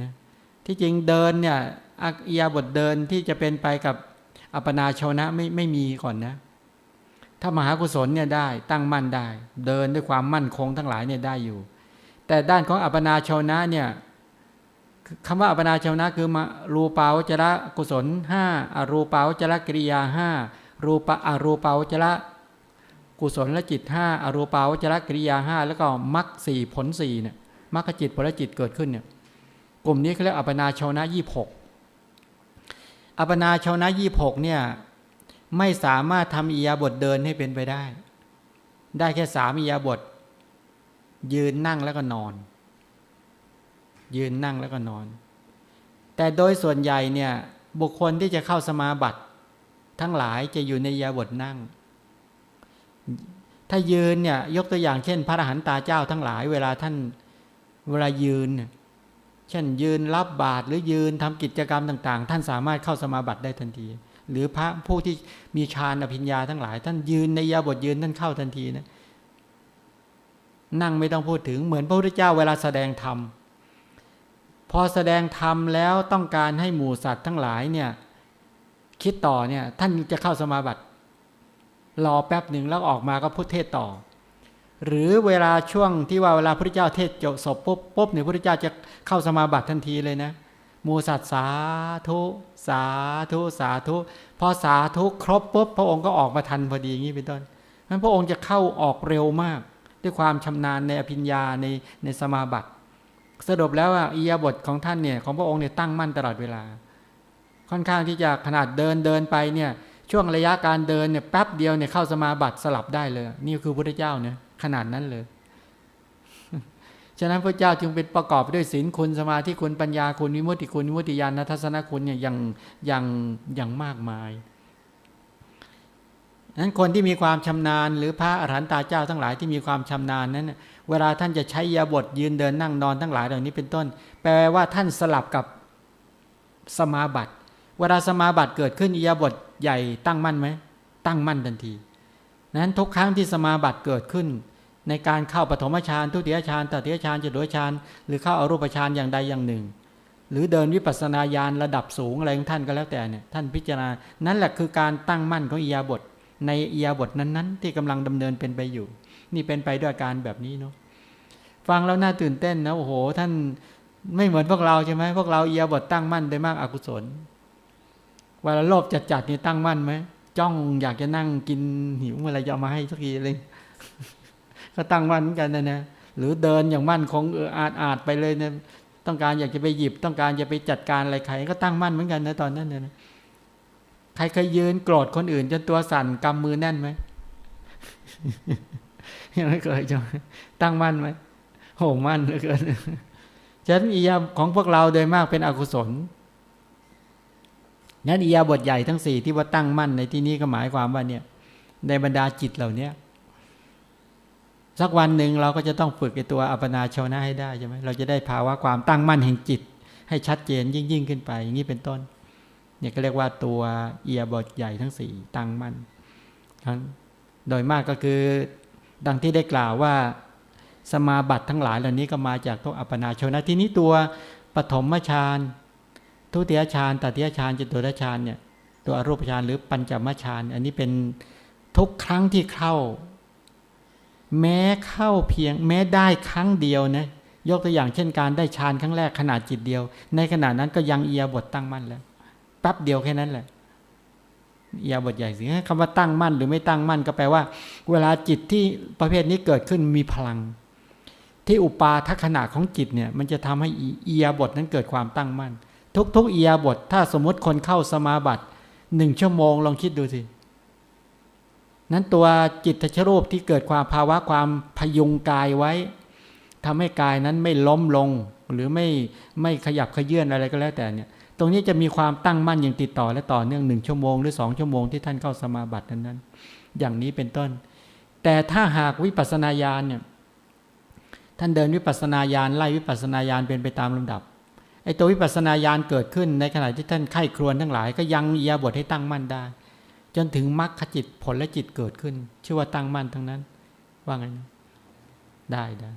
นะที่จริงเดินเนี่ยอิริยาบทเดินที่จะเป็นไปกับอัปนาชนะไม่ไม่มีก่อนนะ ถ้ามหากุศลเนี่ยได้ตั้งมั่นได้ เดินด้วยความมั่นคงทั้งหลายเนี่ยได้อยู่ แต่ด้านของอัปนาชนะเนี่ยคำว่าอัปนาชนะคือมารูปาวจระกุศลห้าอรูปาวจระกิริยาห้ารูปะอรูปาวจระกุศลและจิตห้าอรูปาวจระกิริยาห้าแล้วก็มรรคสี่ผลสี่เนี่ยมรรคจิตผลจิตเกิดขึ้นเนี่ย กลุ่มนี้เขาเรียกอัปนาชาวนะยี่หกอัปนาชาวนะยี่หกเนี่ยไม่สามารถทำอียาบทเดินให้เป็นไปได้ ได้แค่สามอียาบท ยืนนั่งแล้วก็นอน ยืนนั่งแล้วก็นอน แต่โดยส่วนใหญ่เนี่ยบุคคลที่จะเข้าสมาบัติ ทั้งหลายจะอยู่ในยาบทนั่ง ถ้ายืนเนี่ยยกตัวอย่างเช่น พระอรหันตาเจ้าทั้งหลาย เวลาท่านเวลายืนเนี่ย เช่นยืนรับบาตรหรือยืนทำกิจกรรมต่าง ๆ ท่านสามารถเข้าสมาบัติได้ทันที หรือพระผู้ที่มีฌานอภิญญาทั้งหลาย ท่านยืนในยาบทยืนท่านเข้าทันทีนะนั่งไม่ต้องพูดถึงเหมือนพระพุทธเจ้าเวลาแสดงธรรมพอแสดงธรรมแล้วต้องการให้หมู่สัตว์ทั้งหลายเนี่ยคิดต่อเนี่ยท่านจะเข้าสมาบัติรอแป๊บหนึ่งแล้วออกมาก็พุทเทศต่อ หรือเวลาช่วงที่ว่าเวลาพระพุทธเจ้าเทศจบศพปุ๊บปุ๊บเนี่ยพระพุทธเจ้าจะเข้าสมาบัติทันทีเลยนะมูสัตสาธุสาธุสาธุพอสาธุครบปุ๊บพระองค์ก็ออกมาทันพอดีอย่างนี้เป็นต้นนั้นพระองค์จะเข้าออกเร็วมาก ด้วยความชำนาญในอภิญญาในในสมาบัติสรุปแล้วอะอียาบทของท่านเนี่ยของพระองค์เนี่ยตั้งมั่นตลอดเวลา ค่อนข้างที่จะขนาดเดินเดินไปเนี่ยช่วงระยะการเดินเนี่ยแป๊บเดียวเนี่ยเข้าสมาบัติสลับได้เลย นี่คือพระเจ้าเนี่ย ขนาดนั้นเลย ฉะนั้นพระเจ้าจึงเป็นประกอบด้วยศีลคุณสมาธิคุณปัญญาคุณวิมุตติคุณวิมุตติญาณทัศนคุณเนี่ยอย่างอย่างอย่างมากมายนั้นคนที่มีความชำนาญ หรือพระอรหันตาเจ้าทั้งหลายที่มีความชำนาญนั้น เวลาท่านจะใช้ยาบทยืนเดินนั่งนอนทั้งหลายเหล่านี้เป็นต้น แปลว่าท่านสลับกับสมาบัติ เวลาสมาบัติเกิดขึ้นอิยาบทใหญ่ตั้งมั่นไหมตั้งมั่นทันที นั้นทุกครั้งที่สมาบัติเกิดขึ้น ในการเข้าปฐมฌานทุติยฌานตติยฌานจตุตฌานหรือเข้าอารูปฌานอย่างใดอย่างหนึ่ง หรือเดินวิปัสสนาญาณระดับสูงอะไรของท่านก็แล้วแต่เนี่ยท่านพิจารณานั่นแหละคือการตั้งมั่นของอิยาบท ในอิยาบทนั้นๆ ที่กำลังดำเนินเป็นไปอยู่ นี่เป็นไปด้วยการแบบนี้เนาะฟังแล้วน่าตื่นเต้นนะโอ้โห ท่านไม่เหมือนพวกเราใช่ไหมพวกเราอิยาบทตั้งมั่นโดยมากอกุศลเวลาโลภจัดๆนี่ตั้งมั่นไหมจ้องอยากจะนั่งกินหิวอะไรจะมาให้สักทีเลย ก็ตั้งมั่นเหมือนกันนะนะหรือเดินอย่างมั่นคงเอออาจอาจไปเลยเนะต้องการอยากจะไปหยิบ ต้องการจะไปจัดการอะไรใครก็ตั้งมั่นเหมือนกันนะตอนนั้นนะใครเคยยืนโกรธคนอื่นจนตัวสั่นกำมือแน่นไหมยังไม่เคยจะตั้งมั่นไหมโหมั่นเหลือเกินฉะนั้นอียาของพวกเราโดยมากเป็นอกุศลนั้นอียาบทใหญ่ทั้งสี่ที่ว่าตั้งมั่นในที่นี้ก็หมายความว่าเนี่ย ในบรรดาจิตเหล่านี้ สักวันหนึ่งเราก็จะต้องฝึกไอตัวอัปนาชนะให้ได้ใช่ไหมเราจะได้ภาวะความตั้งมั่นแห่งจิต ให้ชัดเจนยิ่งยิ่งขึ้นไป อย่างนี้เป็นต้น เนี่ยก็เรียกว่าตัวเอียบทใหญ่ทั้งสี่ตั้งมั่นทั้งโดยมากก็คือดังที่ได้กล่าวว่าสมาบัติทั้งหลายเหล่านี้ก็มาจากตัวอัปนาชนะที่นี้ตัวปฐมฌานทุติยฌานตติยฌานจตุตฌานเนี่ยตัวอรูปฌานหรือปัญจมฌานอันนี้เป็นทุกครั้งที่เข้า แม้เข้าเพียงแม้ได้ครั้งเดียวนะยกตัวอย่างเช่นการได้ฌานครั้งแรกขนาดจิตเดียว ในขณะนั้นก็ยังเอียบทตั้งมั่นแล้วแป๊บเดียวแค่นั้นแหละเอียบทใหญ่สิคำว่าตั้งมั่นหรือไม่ตั้งมั่นก็แปลว่า เวลาจิตที่ประเภทนี้เกิดขึ้นมีพลัง ที่อุปาทัขณะของจิตเนี่ย มันจะทำให้เอียบทนั้นเกิดความตั้งมั่น ทุกๆเอียบทถ้าสมมติคนเข้าสมาบัติหนึ่งชั่วโมงลองคิดดูสิ นั้นตัวจิตทชรูปที่เกิดความภาวะความพยุงกายไว้ทำให้กายนั้นไม่ล้มลง หรือไม่ไม่ขยับขยื่นอะไรก็แล้วแต่เนี่ย ตรงนี้จะมีความตั้งมั่นอย่างติดต่อและต่อเนื่องหนึ่งชั่วโมงหรือสองชั่วโมงที่ท่านเข้าสมาบัตินั้นๆ อย่างนี้เป็นต้น แต่ถ้าหากวิปัสสนาญาณเนี่ยท่านเดินวิปัสสนาญาณไล่วิปัสสนาญาณเป็นไปตามลำดับไอ้ตัววิปัสสนาญาณเกิดขึ้นในขณะที่ท่านไข้ครวนทั้งหลายก็ยังเอียบทให้ตั้งมั่นได้ จนถึงมรรคจิตผลและจิตเกิดขึ้น ชื่อว่าตั้งมั่นทั้งนั้น ว่าไงนะได้ได้